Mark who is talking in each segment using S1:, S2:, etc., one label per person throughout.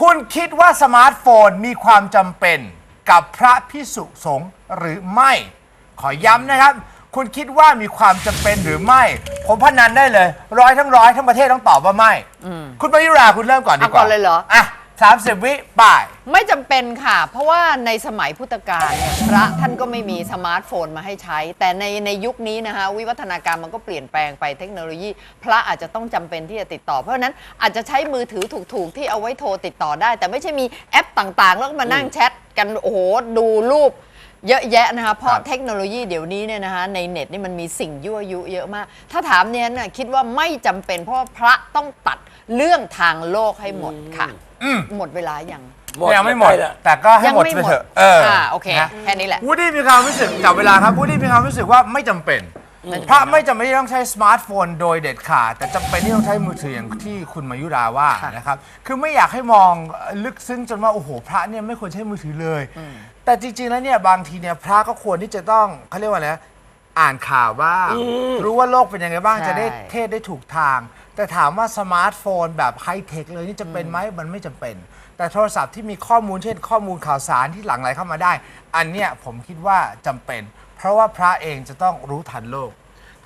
S1: คุณคิดว่าสมาร์ทโฟนมีความจำเป็นกับพระพิสุสงฆ์หรือไม่ ขอย้ำนะครับ คุณคิดว่ามีความจำเป็นหรือไม่ ผมพนันได้เลย ร้อยทั้งร้อยทั้งประเทศต้องตอบว่าไม่ คุณมายุราคุณเริ่มก่อนดีกว่า
S2: เอาก่อนเลยเหรอ
S1: อะ สามสิบวิป่าย
S2: ไม่จำเป็นค่ะ เพราะว่าในสมัยพุทธกาลเนี่ยพระท่านก็ไม่มีสมาร์ทโฟนมาให้ใช้ แต่ในในยุคนี้นะคะวิวัฒนาการมันก็เปลี่ยนแปลงไปเทคโนโลยี พระอาจจะต้องจำเป็นที่จะติดต่อ เพราะฉะนั้นอาจจะใช้มือถือถูกๆ ที่เอาไว้โทรติดต่อได้ แต่ไม่ใช่มีแอปต่างๆ แล้วก็มานั่งแชทกันโอ้โหดูรูป เยอะแยะนะคะเพราะ
S1: ครับ
S2: เทคโนโลยีเดี๋ยวนี้เนี่ยนะคะในเน็ตนี่มันมีสิ่งยั่วยุเยอะมาก ถ้าถามเนี่ยนะคิดว่าไม่จำเป็นเพราะว่าพระต้องตัดเรื่องทางโลกให้หมดค่ะ
S1: อืม
S2: หมดเวลายัง
S1: ยังไม่หมด
S3: ใกล้แล้ว
S1: แต่ก็ให้หมดไปเถอะเออ
S2: อ่าโอเค
S1: นะ
S2: แค่นี้แหละ
S1: วูดดี้มีความรู้สึกจับเวลาครับวูดดี้มีความรู้สึกว่าไม่จำเป็นพระไม่จำเป็นที่ต้องใช้สมาร์ทโฟนโดยเด็ดขาด แต่จำเป็นที่ต้องใช้มือถืออย่างที่คุณมายุราว่า
S2: ค่ะ
S1: นะครับ คือไม่อยากให้มองลึกซึ้งจนว่า โอ้โห พระเนี่ยไม่ควรใช้มือถือเลย แต่จริงๆแล้วเนี่ยบางทีเนี่ยพระก็ควรที่จะต้องเขาเรียกว่าอะไรนะอ่านข่าวบ้าง รู้ว่าโลกเป็นยังไงบ้าง
S2: ใช่
S1: จะได้เทศได้ถูกทาง แต่ถามว่าสมาร์ทโฟนแบบไฮเทคเลยนี่จะเป็นไหมมันไม่จำเป็น แต่โทรศัพท์ที่มีข้อมูลเช่นข้อมูลข่าวสารที่หลั่งไหลเข้ามาได้ อันเนี้ยผมคิดว่าจำเป็น เพราะว่าพระเองจะต้องรู้ทันโลก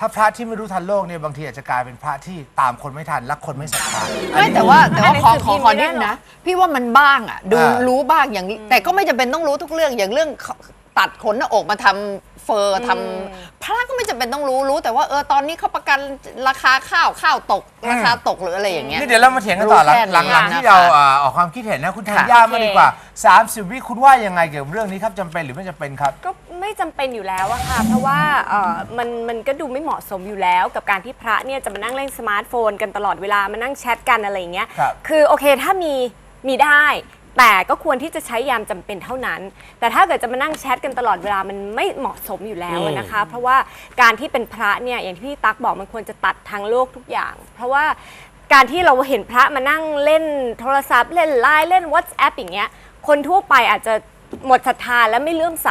S1: ถ้าพระที่ไม่รู้ทันโลกเนี่ยบางทีอาจจะกลายเป็นพระที่ตามคนไม่ทันและคนไม่ศรัทธา
S2: ไม่แต่ว่าแต่ว่าขอ
S4: อ่านหนังสือ
S2: ขอ
S4: พิมพ์
S2: ขอ
S4: ไม่ได้
S2: นิด
S4: หรอ
S2: นะ พี่ว่ามันบ้างอะ ดู
S1: อ่า
S2: รู้บ้างอย่างแต่ก็ไม่จำเป็นต้องรู้ทุกเรื่องอย่างเรื่อง ตัดขนหน้าอกมาทำเฟอร์ทำพระก็ไม่จำเป็นต้องรู้รู้ แต่ว่าเออตอนนี้เขาประกันราคาข้าวข้าวตกราคาตกหรืออะไรอย่างเงี้ย
S1: นี่เดี๋ยวเรามาเถียงกันต่อหลัง
S2: รู้แค่นี้
S1: หลังหลัง
S2: นะคะ
S1: ที่เราเอ่อออกความคิดเห็นนะคุณธัญ
S2: ค่ะ
S1: ญามาดีกว่า 30 วิคุณว่ายังไงเกี่ยวกับเรื่องนี้ครับจำเป็นหรือไม่จำเป็นครับ
S4: ก็ไม่จำเป็นอยู่แล้วอะค่ะ เพราะว่าเอ่อมันมันก็ดูไม่เหมาะสมอยู่แล้วกับการที่พระเนี่ยจะมานั่งเล่นสมาร์ทโฟนกันตลอดเวลามานั่งแชทกันอะไรอย่างเงี้ย
S1: ครับ
S4: คือโอเคถ้ามีมีได้ แต่ก็ควรที่จะใช้ยามจำเป็นเท่านั้น แต่ถ้าเกิดจะมานั่งแชทกันตลอดเวลามันไม่เหมาะสมอยู่แล้วอะนะคะ เพราะว่าการที่เป็นพระเนี่ยอย่างที่พี่ตั๊กบอกมันควรจะตัดทางโลกทุกอย่าง เพราะว่าการที่เราเห็นพระมานั่งเล่นโทรศัพท์เล่นไลน์เล่น WhatsApp อย่างเงี้ยคนทั่วไปอาจจะหมดศรัทธาและไม่เลื่อมใส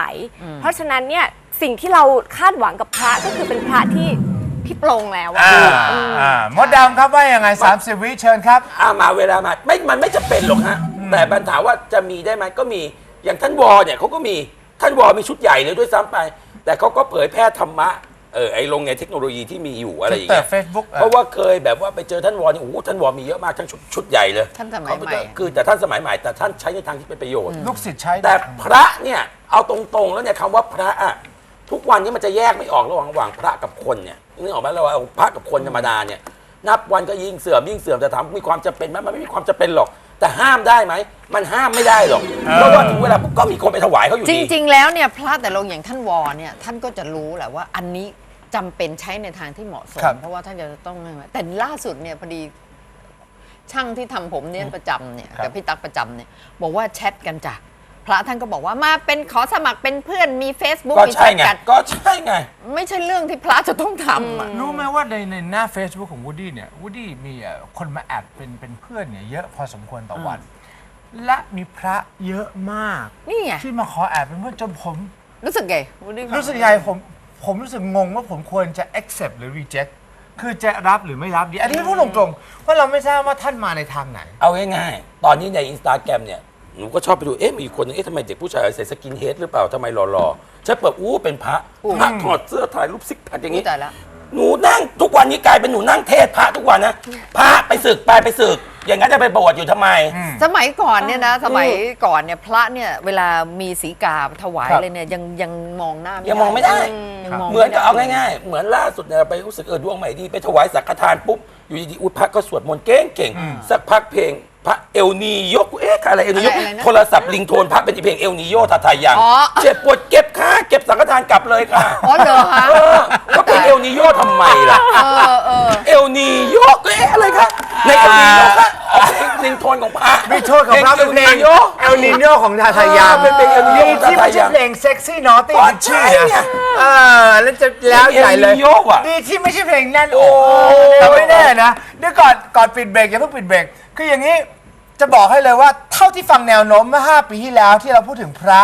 S4: เพราะฉะนั้นเนี่ยสิ่งที่เราคาดหวังกับพระก็คือเป็นพระที่ที่โปร่งแล้วอะ
S1: อ่าอ่ามดดำครับว่ายังไง 30 วิเชิญครับ
S3: อ่ามาเวลามาไม่มันไม่จะเป็นหรอกฮะ แต่ปัญหามว่าจะมีได้ไหมก็มีอย่างท่านวอเนี่ยเขาก็มีท่านวอมีชุดใหญ่เลยด้วยซ้ำไป แต่เขาก็เผยแพร่ธรรมะเออไอ้ลงในเทคโนโลยีที่มีอยู่อะไรอย่างเงี้ย
S1: Twitter Facebook เออ
S3: เพราะว่าเคยแบบว่าไปเจอท่านวอนี่โอ้โหท่านวอมีเยอะมากทั้งชุดชุดใหญ่เลย
S2: ท่านสมัย
S3: เขา
S2: ใหม่
S3: คือแต่ท่านสมัยใหม่แต่ท่านใช้ในทางที่เป็นประโยชน์
S1: ลูกศิษย์ใช้
S3: แต่พระเนี่ยเอาตรงๆแล้วเนี่ยคำว่าพระอะทุกวันนี้มันจะแยกไม่ออกระหว่างระหว่างพระกับคนเนี่ยนึกออกไหมระหว่างพระกับคนธรรมดาเนี่ยนับวันก็ยิ่งเสื่อมยิ่งเสื่อมแต่ถามมีความจำเป็นไหมมันไม่มีความจำเป็นหรอก แต่ห้ามได้ไหม มันห้ามไม่ได้หรอก เพราะว่าถึงเวลาปุ๊บก็มีคนไปถวายเขาอยู่
S2: จ
S3: ดี
S2: ริง ๆ แล้วเนี่ยพระแต่ลงอย่างท่านวอเนี่ยท่านก็จะรู้แหละว่าอันนี้จำเป็นใช้ในทางที่เหมาะสม
S1: ครับ
S2: เพราะว่าท่านจะต้องแต่ล่าสุดเนี่ยพอดีช่างที่ทำผมเนี่ยประจำเนี่ย
S1: ครับ
S2: กับพี่ตั๊กประจำเนี่ยบอกว่าแชทกันจ้ะพ ระท่านก็บอกว่ามาเป็นขอสมัครเป็นเพื่อนมี Facebook
S3: ก็
S2: มีแช
S3: ใช่
S2: ท
S3: ไง
S2: กัน
S3: ก็ใช่ไง
S2: ไม่ใช่เรื่องที่พระจะต้องทำอะ
S1: รู้ไหมว่าในในหน้า Facebook ของวูดดี้เนี่ยวูดดี้มีเอ่อคนมาแอดเป็นเป็นเพื่อนเนี่ยเยอะพอสมควรต่อวัน และมีพระเยอะมาก
S2: นี่ไง
S1: ที่มาขอแอดเป็นเพื่อนจนผม
S2: รู้สึกไงวุฒิ
S1: รู้สึกยังไงผมผมรู้สึกงงว่าผมควรจะ accept หรือ reject คือจะรับหรือไม่รับดี อันนี้พูดตรงๆเพราะเราไม่ทราบว่าท่านมาในทางไหน
S3: เอาง่ายๆ ตอนนี้ในอินสตาแกรมเนี่ย หนูก็ชอบไปดูเอ๊ะมีคนนึงเอ๊ะทำไมเด็กผู้ชายใส่สกินเฮดหรือเปล่าทำไมหล่อๆฉันเปิดอู้เป็นพระพระถอดเสื้อถ่ายรูปซิกแพคอย่าง
S2: นี่
S3: นี้
S2: แต่ละ
S3: หนูนั่งทุกวันนี้กลายเป็นหนูนั่งเทศพระทุกวันนะพระไปศึกไปไปศึก อย่างนั้นจะไปบวชอยู่ทำไม
S2: สมัยก่อนเนี่ยนะ สมัยก่อนเนี่ยพระเนี่ยเวลามีสีกาถวาย
S1: ครับ
S2: เลยเนี่ยยังยังมองหน้า
S3: ยังมองไม่ได้
S2: ยังมอง
S3: เหมือนกับเอา
S2: ไได้
S3: ง่ายๆ เหมือนล่าสุดเนี่ยไปรู้สึกเออดวงใหม่ดี ไปถวายสังฆทานปุ๊บอยู่ดีๆอุยพระก็สวดมนต์เก่งเก่งๆสักพักเพลง พระเอลนีโยกเอ๊ะอะไรเอลนีโย
S2: อะไรอะไรนะ
S3: โทรศัพท์ลิงโทนพระเป็นเพลงเอลนีโยทาทายัง
S2: อ๋อ
S3: เจ็บปวดเก็บค่าเก็บสังฆทานกลับเลยค่ะ
S2: อ๋อเหรอฮะ
S3: เออก็เป็นเอลนีโยทำไมล่ะ
S2: เออเออ
S3: เอลนีโยก็เอ๊ะอะไรคะในเอลนีโย โทนของพระ
S1: ไม่โทษของพระเป็นเพลง
S3: โย
S1: เอลนิโยของทาทายา
S3: เป็นเพลง El Niño
S1: ที่ไม่ใช่เพลงเซ็กซี่นอตตี้
S3: ก็
S1: เป็นชื่อ
S3: ใช่ไง
S1: นะเออแล้วจะแล้วใหญ่เลยดีที่ไม่ใช่เพลงแน่นโอ้แต่ไม่แน่นะเดี๋ยวก่อนก่อนปิดเบรกอย่าเพิ่งปิดเบรกคืออย่างนี้จะบอกให้เลยว่าเท่าที่ฟังแนวโน้มเมื่อ5ปีที่แล้วที่เราพูดถึงพระ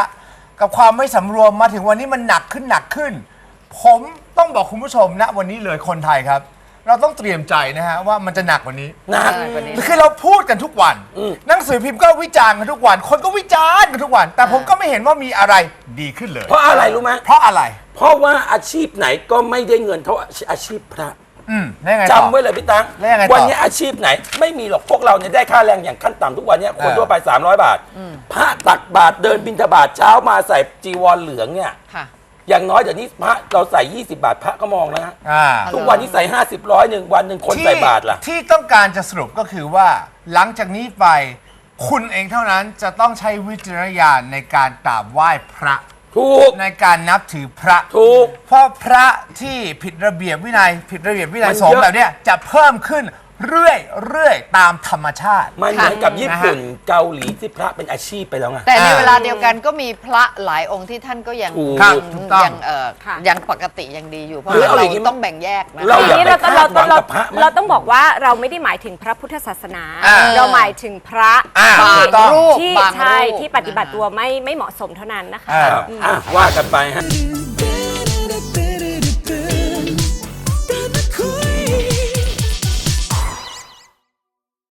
S1: กับความไม่สำรวมมาถึงวันนี้มันหนักขึ้นหนักขึ้น ผมต้องบอกคุณผู้ชมนะวันนี้เลยคนไทยครับ เราต้องเตรียมใจนะฮะว่ามันจะหนักกว่านี้
S3: นะ
S2: ใช่กว่านี้
S1: คือเราพูดกันทุกวัน
S3: อืม
S1: หนังสือพิมพ์ก็วิจารณ์กันทุกวัน คนก็วิจารณ์กันทุกวัน แต่ผมก็ไม่เห็นว่ามีอะไรดีขึ้นเลย
S3: เพราะอะไรรู้ไหม
S1: เพราะอะไร
S3: เพราะว่าอาชีพไหนก็ไม่ได้เงินเท่าอาชีพพระ
S1: อืมได้วไงต่อ
S3: จำไว้เลยพี่ตั๊ก
S1: แล้วยังไงต่อ
S3: วันนี้อาชีพไหน ไม่มีหรอกพวกเราเนี่ยได้ค่าแรงอย่างขั้นต่ำทุกวันเนี้คน
S1: เออ
S3: ทั่วไป 300 บาทพระตักบาทเดินบิณฑบาตเช้ามาใส่จีวรเหลืองเนี่ย
S2: ค่ะ
S3: อย่างน้อยเดี๋ยวนี้พระเราใส่ 20 บาทพระก็มองแล้วฮะ
S1: อ่า
S3: ทุกวันนี้ใส่ 50ร้อยหนึ่งวันหนึ่งคนใส่บาทล่ะ
S1: ที่ต้องการจะสรุปก็คือว่าหลังจากนี้ไปคุณเองเท่านั้นจะต้องใช้วิจารณญาณในการกราบไหว้พระ
S3: ถูก
S1: ในการนับถือพระ
S3: ถูก
S1: เพราะพระที่ผิดระเบียบวินัย ผิดระเบียบวินัย
S3: มัน
S1: สงฆ์
S3: เยอะ
S1: แบบเนี้ยจะเพิ่มขึ้น เรื่อยเรื่อยตามธรรมชาติ
S3: มันเหมือนกับญี่ปุ่นเกาหลีที่พระเป็นอาชีพไปแล้วไง
S2: แต่ใน
S1: อ่า
S2: เวลาเดียวกันก็มีพระหลายองค์ที่ท่านก็ยัง
S3: ถูก
S1: ครับถูกต้อง
S2: ยังเอ่อ
S4: ค่ะ
S2: ยังปกติยังดีอยู่ เพราะ
S3: หรือ
S2: ฉะนั้น
S3: เอาอ
S2: เรา
S3: ย่างนี้
S2: ต้องแบ่งแยกนะ
S3: เรา
S4: ที
S3: อย่า
S4: นี้
S3: ไป
S4: เราต้องเราต้อง
S3: คาดหวัง
S4: เรา
S3: กับพระมาก
S4: เราต้องบอกว่าเราไม่ได้หมายถึงพระพุทธศาสนา
S1: อ่า
S4: เราหมายถึงพระ
S1: อ่า
S2: บาง
S1: ถูกต้อง
S2: รูป
S4: ที่
S2: บาง
S4: ใช่
S2: รูป
S4: ที่ปฏิบัติ
S2: นะคะ
S4: ตัวไม่ไม่เหมาะสมเท่านั้นนะคะ
S1: อ่า
S3: อะว่ากันไปฮะ
S5: ดี